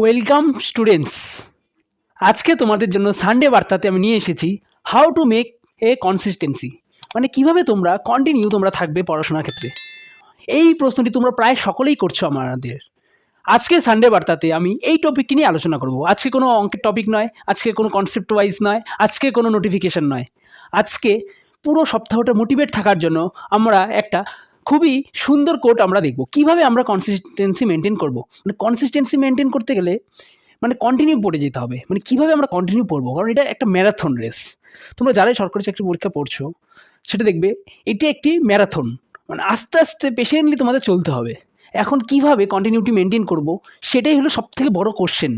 Welcome students আজকে তোমাদের জন্য সানডে বার্তাতে আমি নিয়ে এসেছি how to make a consistency মানে কীভাবে তোমরা কন্টিনিউ তোমরা থাকবে পড়াশোনার ক্ষেত্রে। এই প্রশ্নটি তোমরা প্রায় সকলেই করছ আমাদের। আজকে সানডে বার্তাতে আমি এই টপিকটি নিয়ে আলোচনা করব। আজকে কোনো অঙ্কের টপিক নয়, আজকে কোনো কনসেপ্ট ওয়াইজ নয়, আজকে কোনো নোটিফিকেশন নয়। আজকে পুরো সপ্তাহটা মোটিভেট থাকার জন্য আমরা একটা খুবই সুন্দর কোট আমরা দেখব। কীভাবে আমরা কনসিস্টেন্সি মেনটেন করব? মানে কনসিস্টেন্সি মেনটেন করতে গেলে মানে কন্টিনিউ পড়ে যেতে হবে। মানে কীভাবে আমরা কন্টিনিউ পড়ব? কারণ এটা একটা ম্যারাথন রেস তোমরা যারাই সরকারি চাকরি পরীক্ষা পড়ছো, সেটা দেখবে, এটি একটি ম্যারাথন মানে আস্তে আস্তে পেশেন্টলি তোমাদের চলতে হবে। এখন কীভাবে কন্টিনিউটি মেনটেন করব, সেটাই হলো সবথেকে বড় কোশ্চেন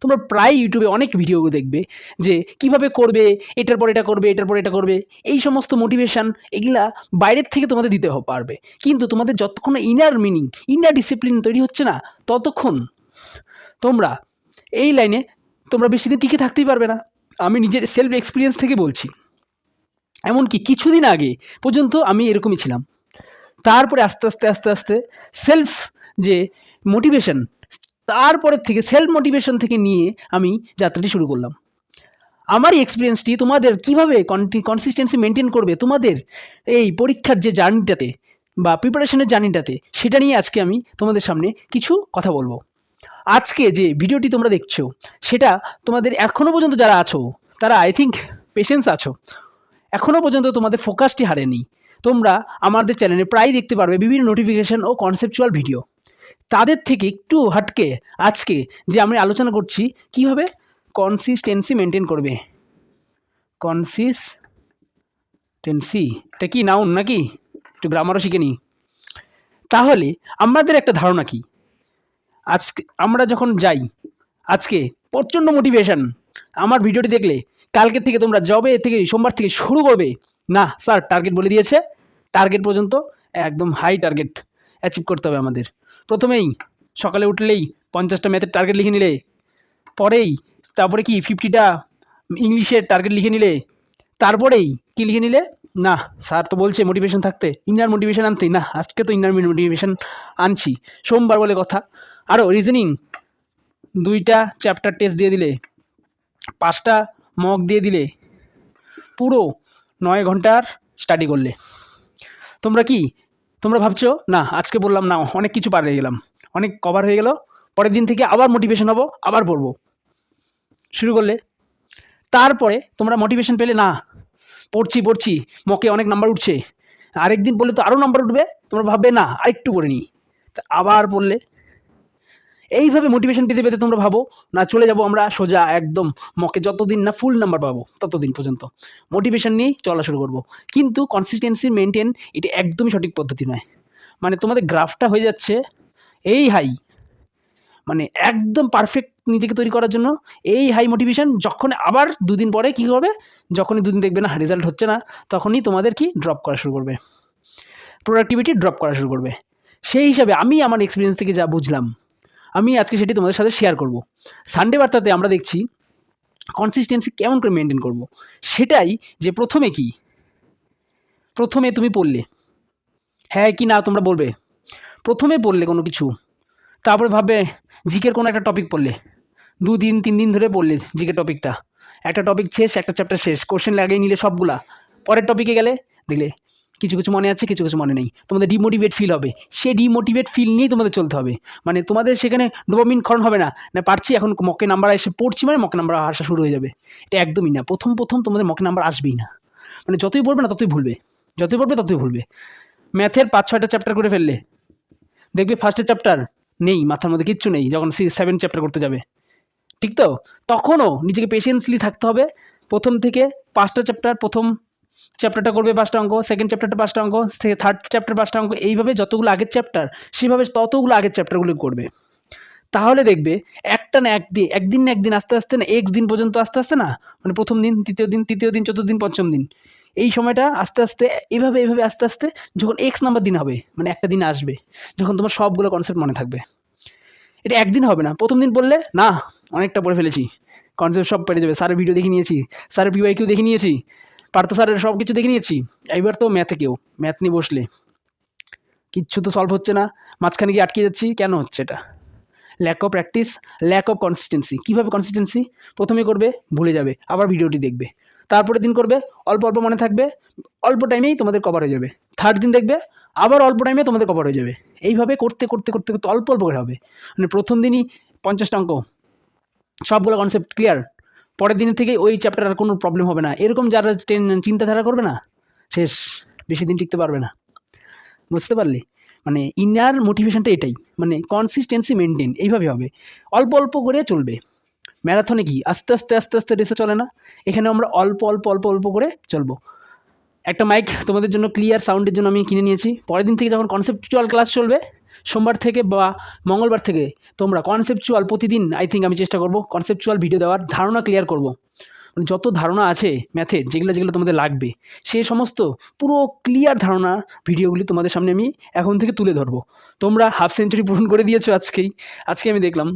তোমরা প্রায় ইউটিউবে অনেক ভিডিও দেখবে যে কীভাবে করবে, এটার পর এটা করবে, এটার পর এটা করবে, এই সমস্ত মোটিভেশান এগুলা বাইরের থেকে তোমাদের দিতে পারবে। কিন্তু তোমাদের যতক্ষণ ইনার মিনিং ইনার ডিসিপ্লিন তৈরি হচ্ছে না, ততক্ষণ তোমরা এই লাইনে তোমরা বেশি দিন টিকে থাকতেই পারবে না। আমি নিজের সেলফ এক্সপিরিয়েন্স থেকে বলছি। এমনকি কিছুদিন আগে পর্যন্ত আমি এরকমই ছিলাম। তারপরে আস্তে আস্তে আস্তে আস্তে সেলফ যে মোটিভেশন তারপরের থেকে সেলফ মোটিভেশন থেকে নিয়ে আমি যাত্রাটি শুরু করলাম। আমার এক্সপিরিয়েন্সটি তোমাদের কীভাবে কনসিস্টেন্সি মেনটেন করবে, তোমাদের এই পরীক্ষার যে জার্নিটাতে বা প্রিপারেশনের জার্নিটাতে সেটা নিয়ে আজকে আমি তোমাদের সামনে কিছু কথা বলব। আজকে যে ভিডিওটি তোমরা দেখছ, সেটা তোমাদের এখনও পর্যন্ত যারা আছো, তারা আই থিঙ্ক পেশেন্স আছো। এখনও পর্যন্ত তোমাদের ফোকাসটি হারেনি। তোমরা আমাদের চ্যানেলে প্রায় দেখতে পারবে বিভিন্ন নোটিফিকেশন ও কনসেপচুয়াল ভিডিও তাদের থেকে একটু হটকে আজকে যে আমি আলোচনা করছি, কীভাবে কনসিস্টেন্সি মেনটেন করবে? কনসিস্টেন্সি এটা কি নাউন নাকি? একটু গ্রামারও শিখে নিই। তাহলে আমাদের একটা ধারণা কি? আজকে আমরা যখন যাই, আজকে প্রচণ্ড মোটিভেশন আমার ভিডিওটি দেখলে কালকে থেকে তোমরা জবে থেকে সোমবার থেকে শুরু করবে। না স্যার টার্গেট বলে দিয়েছে। টার্গেট পর্যন্ত একদম হাই টার্গেট অ্যাচিভ করতে হবে আমাদের। প্রথমেই সকালে উঠলেই পঞ্চাশটা ম্যাথের টার্গেট লিখে নিলে, পরেই তারপরে কি ফিফটিটা ইংলিশের টার্গেট লিখে নিলে, তারপরেই কি লিখে নিলে? না স্যার তো বলছে মোটিভেশন থাকতে ইনার মোটিভেশন আনতে। না, আজকে তো ইনার মোটিভেশন আনছি। সোমবার বলে কথা। আরও রিজনিং দুইটা চ্যাপ্টার টেস্ট দিয়ে দিলে, পাঁচটা মক দিয়ে দিলে, পুরো নয় ঘণ্টার স্টাডি করলে। তোমরা কি তোমরা ভাবছ, না, আজকে বললাম না, অনেক কিছু পার হয়ে গেলাম। অনেক কভার হয়ে গেল, পরের দিন থেকে আবার মোটিভেশন হব, আবার পড়ব শুরু করলে। তারপরে তোমরা মোটিভেশন পেলে, না, পড়ছি পড়ছি মকে অনেক নাম্বার উঠছে। আরেকদিন পড়লে তো আরও নাম্বার উঠবে, তোমরা ভাববে, না, আরেকটু করে নিই। আবার পড়লে এইভাবে মোটিভেশন পেতে পেতে তোমরা ভাবো, না চলে যাব আমরা সোজা একদম মকে যতদিন না ফুল নাম্বার পাবো, ততদিন পর্যন্ত। মোটিভেশন নিয়েই চলা শুরু করব। কিন্তু কনসিস্টেন্সি মেনটেন এটা একদমই সঠিক পদ্ধতি নয়। মানে তোমাদের গ্রাফটা হয়ে যাচ্ছে এই হাই মানে একদম পারফেক্ট নিজেকে তৈরি করার জন্য এই হাই মোটিভেশন যখন আবার দুদিন পরে কী করবে যখনই দুদিন দেখবে না রেজাল্ট হচ্ছে না, তখনই তোমাদের কি ড্রপ করা শুরু করবে। প্রোডাক্টিভিটি ড্রপ করা শুরু করবে। সেই হিসাবে আমি আমার এক্সপিরিয়েন্স থেকে যা বুঝলাম আমি আজকে সেটি তোমাদের সাথে শেয়ার করব। সানডে বার্তাতে আমরা দেখছি কনসিস্টেন্সি কেমন করে মেনটেন করব। সেটাই যে প্রথমে কি? প্রথমে তুমি পড়লে। হ্যাঁ কি না তোমরা বলবে। প্রথমে পড়লে কোনো কিছু। তারপরে ভাববে জিকের কোনো একটা টপিক পড়লে। দু দিন তিন দিন ধরে পড়লে জিকে টপিকটা একটা টপিক শেষ, একটা চ্যাপ্টার শেষ। কোশ্চেন লাগিয়ে নিলে সবগুলা। পরের টপিকে গেলে দেখলে কিছু কিছু মনে আছে, কিছু কিছু মনে নেই। তোমাদের ডিমোটিভেট ফিল হবে। সেই ডিমোটিভেট ফিল নিয়েই তোমাদের চলতে হবে। মানে তোমাদের সেখানে ডোপামিন ক্ষরণ হবে না। না, পারছি এখন মকে নাম্বার এসে পড়ছি মানে মকে নাম্বার আসা শুরু হয়ে যাবে। এটা একদমই না। প্রথম প্রথম তোমাদের মকে নাম্বার আসবেই না। মানে যতই পড়বে না, ততই ভুলবে। যতই পড়বে, ততই ভুলবে। ম্যাথের পাঁচ, ছয়টা চ্যাপ্টার করে ফেললে। দেখবে ফার্স্টের চ্যাপ্টার নেই, মাথার মধ্যে কিচ্ছু নেই, যখন সিক্স সেভেন চ্যাপ্টার করতে যাবে। ঠিক তো? তখনও নিজেকে পেশেন্সলি থাকতে হবে। প্রথম থেকে পাঁচটা চ্যাপ্টার প্রথম চ্যাপ্টারটা করবে পাঁচটা অঙ্ক সেকেন্ড চ্যাপ্টারটা পাঁচটা অঙ্ক থার্ড চ্যাপ্টার পাঁচটা অঙ্ক, এইভাবে যতগুলো আগের চ্যাপ্টার সেভাবে ততগুলো আগের চ্যাপ্টারগুলো করবে। তাহলে দেখবে একটা না একদিন একদিন না একদিন আস্তে আস্তে না এক্স দিন পর্যন্ত আস্তে আস্তে না মানে প্রথম দিন, তৃতীয় দিন তৃতীয় দিন, চতুর্থ দিন, পঞ্চম দিন, এই সময়টা আস্তে আস্তে, এভাবে এভাবে আস্তে আস্তে যখন এক্স নাম্বার দিন হবে মানে একটা দিন আসবে, যখন তোমার সবগুলো কনসেপ্ট মনে থাকবে। এটা একদিন হবে না, প্রথম দিন বললে, না, অনেকটা পড়ে ফেলেছি কনসেপ্ট সব পেরে যাবে স্যারের ভিডিও দেখে নিয়েছি স্যারের পিওয়াই কিউ দেখে নিয়েছি পার্থ স্যারের সব কিছু দেখে নিয়েছি। এইবার তো ম্যাথে কেউ ম্যাথ নিয়ে বসলে। কিচ্ছু তো সলভ হচ্ছে না। মাঝখানে গিয়ে আটকে যাচ্ছি, কেন হচ্ছে এটা? Lack of practice lack of consistency কীভাবে কনসিস্টেন্সি প্রথমে করবে, ভুলে যাবে, আবার ভিডিওটি দেখবে। তারপরের দিন করবে, অল্প অল্প মনে থাকবে, অল্প টাইমেই তোমাদের কভার হয়ে যাবে। থার্ড দিন দেখবে, আবার অল্প টাইমে তোমাদের কভার হয়ে যাবে। এইভাবে করতে করতে করতে করতে অল্প অল্প করে হবে। মানে প্রথম দিনই পঞ্চাশটা অঙ্ক। সবগুলো কনসেপ্ট ক্লিয়ার পরের দিনের থেকে ওই চ্যাপ্টার আর কোনো প্রবলেম হবে না। এরকম যারা চিন্তাধারা করবে না, শেষ, বেশি দিন টিকতে পারবে না। বুঝতে পারলি? মানে ইনার মোটিভেশনটা এটাই। মানে কনসিস্টেন্সি মেনটেন এইভাবে হবে। অল্প অল্প করে চলবে। ম্যারাথনে কি? আস্তে আস্তে আস্তে আস্তে রেসে চলে না। এখানে আমরা অল্প অল্প অল্প অল্প করে চলবো। একটা মাইক তোমাদের জন্য ক্লিয়ার সাউন্ডের জন্য আমি কিনে নিয়েছি। পরের দিন থেকে যখন কনসেপচুয়াল ক্লাস চলবে সোমবার থেকে বা মঙ্গলবার থেকে তোমরা কনসেপচুয়াল প্রতিদিন আই থিঙ্ক আমি চেষ্টা করব কনসেপচুয়াল ভিডিও দেওয়ার ধারণা ক্লিয়ার করব। মানে যত ধারণা আছে ম্যাথের যেগুলো যেগুলো তোমাদের লাগবে, সে সমস্ত পুরো ক্লিয়ার ধারণা ভিডিওগুলি তোমাদের সামনে আমি এখন থেকে তুলে ধরবো। তোমরা হাফ সেঞ্চুরি পূরণ করে দিয়েছ আজকেই। আজকে আমি দেখলাম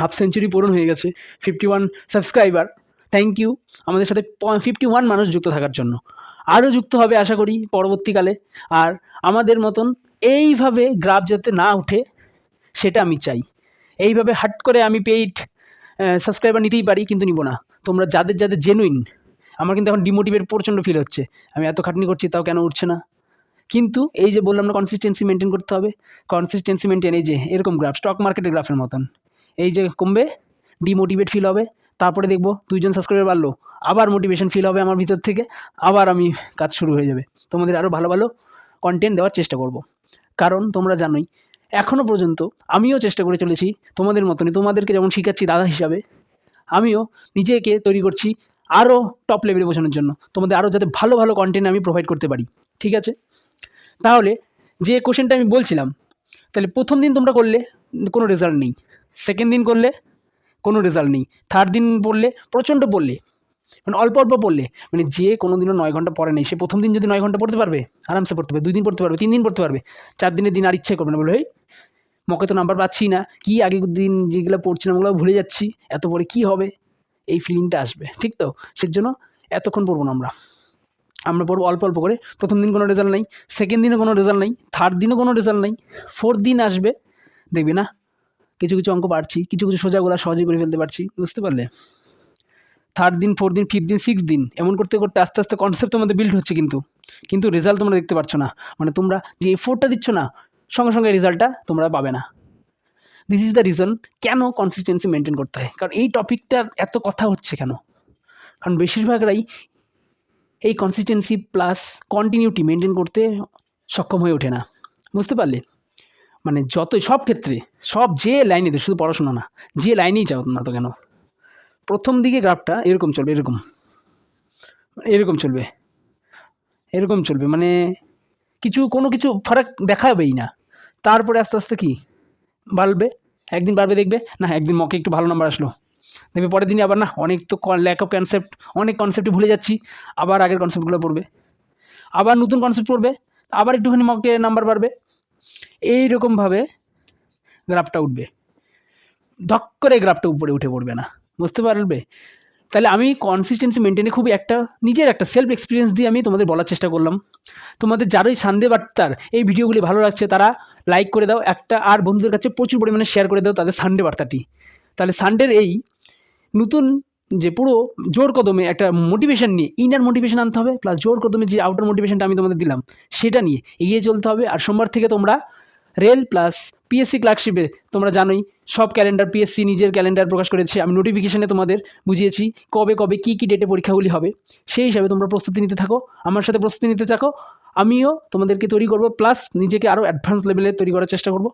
হাফ সেঞ্চুরি পূরণ হয়ে গেছে fifty one subscriber thank you আমাদের সাথে ফিফটি ওয়ান মানুষ যুক্ত থাকার জন্য। আরও যুক্ত হবে আশা করি পরবর্তীকালে। আর আমাদের মতন এইভাবে গ্রাফ যাতে না উঠে, সেটা আমি চাই। এইভাবে হাট করে আমি পেইড সাবস্ক্রাইবার নিতেই পারি, কিন্তু নিব না। তোমরা যাদের যাদের জেনুইন আমার কিন্তু এখন ডিমোটিভেট প্রচণ্ড ফিল হচ্ছে। আমি এত খাটনি করছি, তাও কেন উঠছে না? কিন্তু এই যে বললাম না কনসিস্টেন্সি মেনটেন করতে হবে। কনসিস্টেন্সি মেনটেন এই যে এরকম গ্রাফ স্টক মার্কেটের গ্রাফের মতন। এই যে কমবে ডিমোটিভেট ফিল হবে। তারপরে দেখব দুইজন সাবস্ক্রাইবার বাড়লো, আবার মোটিভেশন ফিল হবে আমার ভিতর থেকে, আবার আমি কাজ শুরু হয়ে যাবে। তোমাদের আরও ভালো ভালো কন্টেন্ট দেওয়ার চেষ্টা করব। কারণ তোমরা জানোই এখনও পর্যন্ত আমিও চেষ্টা করে চলেছি তোমাদের মতনই, তোমাদেরকে যেমন শিখাচ্ছি দাদা হিসাবে, আমিও নিজেকে তৈরি করছি আরও টপ লেভেলে বোঝানোর জন্য, তোমাদের আরও যাতে ভালো ভালো কন্টেন্ট আমি প্রোভাইড করতে পারি, ঠিক আছে? তাহলে যে কোশ্চেনটা আমি বলছিলাম, তাহলে প্রথম দিন তোমরা করলে কোনো রেজাল্ট নেই সেকেন্ড দিন করলে কোনো রেজাল্ট নেই থার্ড দিন পড়লে প্রচণ্ড পড়লে মানে অল্প অল্প পড়লে। মানে যে কোনো দিনও নয় ঘণ্টা পড়ে নেই, সে প্রথম দিন যদি নয় ঘণ্টা পড়তে পারবে, আরামসে পড়তে পারবে দুই দিন পড়তে পারবে, তিন দিন পড়তে পারবে, চার দিনের দিন আর ইচ্ছে করবে না। বলে এই মকে তো নাম্বার পাচ্ছি না, কি আগের দিন যেগুলো পড়ছিলাম ওগুলো ভুলে যাচ্ছি, এত পরে কি হবে? এই ফিলিংটা আসবে, ঠিক তো? সেজন্য এতক্ষণ পড়ব না আমরা। আমরা পড়ব অল্প অল্প করে। প্রথম দিন কোনো রেজাল্ট নেই সেকেন্ড দিনও কোনো রেজাল্ট নেই থার্ড দিনও কোনো রেজাল্ট নেই ফোর্থ দিন আসবে, দেখবি না? কিছু কিছু অঙ্ক পারছি, কিছু কিছু সোজাগুলো সহজেই করে ফেলতে পারছি, বুঝতে পারলে? থার্ড দিন ফোর্থ দিন ফিফথ দিন সিক্স দিন, এমন করতে করতে, আস্তে আস্তে কনসেপ্ট তোমাদের বিল্ড হচ্ছে কিন্তু। কিন্তু রেজাল্ট তোমরা দেখতে পাচ্ছ না। মানে তোমরা যে এফোর্টটা দিচ্ছ না, সঙ্গে সঙ্গে রেজাল্টটা তোমরা পাবে না। দিস ইজ দ্য রিজন কেন কনসিস্টেন্সি মেনটেন করতে হয়? কারণ এই টপিকটার এত কথা হচ্ছে কেন? কারণ বেশিরভাগরাই এই কনসিস্টেন্সি প্লাস কন্টিনিউটি মেনটেন করতে সক্ষম হয়ে ওঠে না। বুঝতে পারলে? মানে যতই, সব ক্ষেত্রে, সব যে লাইনে শুধু পড়াশোনা না, যে লাইনেই যাও না তো কেন? প্রথম দিকে গ্রাফটা এরকম চলবে, এরকম। এরকম চলবে। এরকম চলবে মানে কিছু, কোনো কিছু ফারাক দেখাবেই না। তারপরে আস্তে আস্তে কি? বাড়বে। একদিন বাড়বে, দেখবে, না, একদিন মকে একটু ভালো নাম্বার আসলো। দেখবে পরের দিনই আবার না, অনেক তো ল্যাক অফ কনসেপ্ট অনেক কনসেপ্টে ভুলে যাচ্ছি, আবার আগের কনসেপ্টগুলো পড়বে। আবার নতুন কনসেপ্ট পড়বে, আবার একটুখানি মকে নাম্বার বাড়বে। এই রকমভাবে গ্রাফটা উঠবে। ধক করে গ্রাফটা উপরে উঠে পড়বে না। বুঝতে পারবে? তাহলে আমি কনসিস্টেন্সি মেনটেনে খুবই একটা, নিজের একটা সেলফ এক্সপিরিয়েন্স দিয়ে আমি তোমাদের বলার চেষ্টা করলাম। তোমাদের যারাই সান্দে বার্তার এই ভিডিওগুলি ভালো লাগছে, তারা লাইক করে দাও। একটা আর বন্ধুদের কাছে প্রচুর পরিমাণে শেয়ার করে দাও তাদের সানডে বার্তাটি। তাহলে সানডের এই নতুন যে পুরো জোর কদমে একটা মোটিভেশন নিয়ে ইনার মোটিভেশন আনতে হবে প্লাস জোর কদমে যে আউটার মোটিভেশনটা আমি তোমাদের দিলাম, সেটা নিয়ে এগিয়ে চলতে হবে। আর সোমবার থেকে তোমরা রেল প্লাস পিএসসি ক্লার্কশিপে তোমরা জানোই, সব ক্যালেন্ডার পিএসসি নিজের ক্যালেন্ডার প্রকাশ করেছে। আমি নোটিফিকেশানে তোমাদের বুঝিয়েছি কবে কবে কী কী ডেটে পরীক্ষাগুলি হবে। সেই হিসাবে তোমরা প্রস্তুতি নিতে থাকো, আমার সাথে প্রস্তুতি নিতে থাকো। আমিও তোমাদেরকে তৈরি করব প্লাস নিজেকে আরও অ্যাডভান্স লেভেলে তৈরি করার চেষ্টা করব।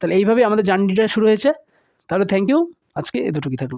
তাহলে এইভাবে আমাদের জার্নিটা শুরু হয়েছে। তাহলে থ্যাংক ইউ আজকে এতটুকুই থাকল।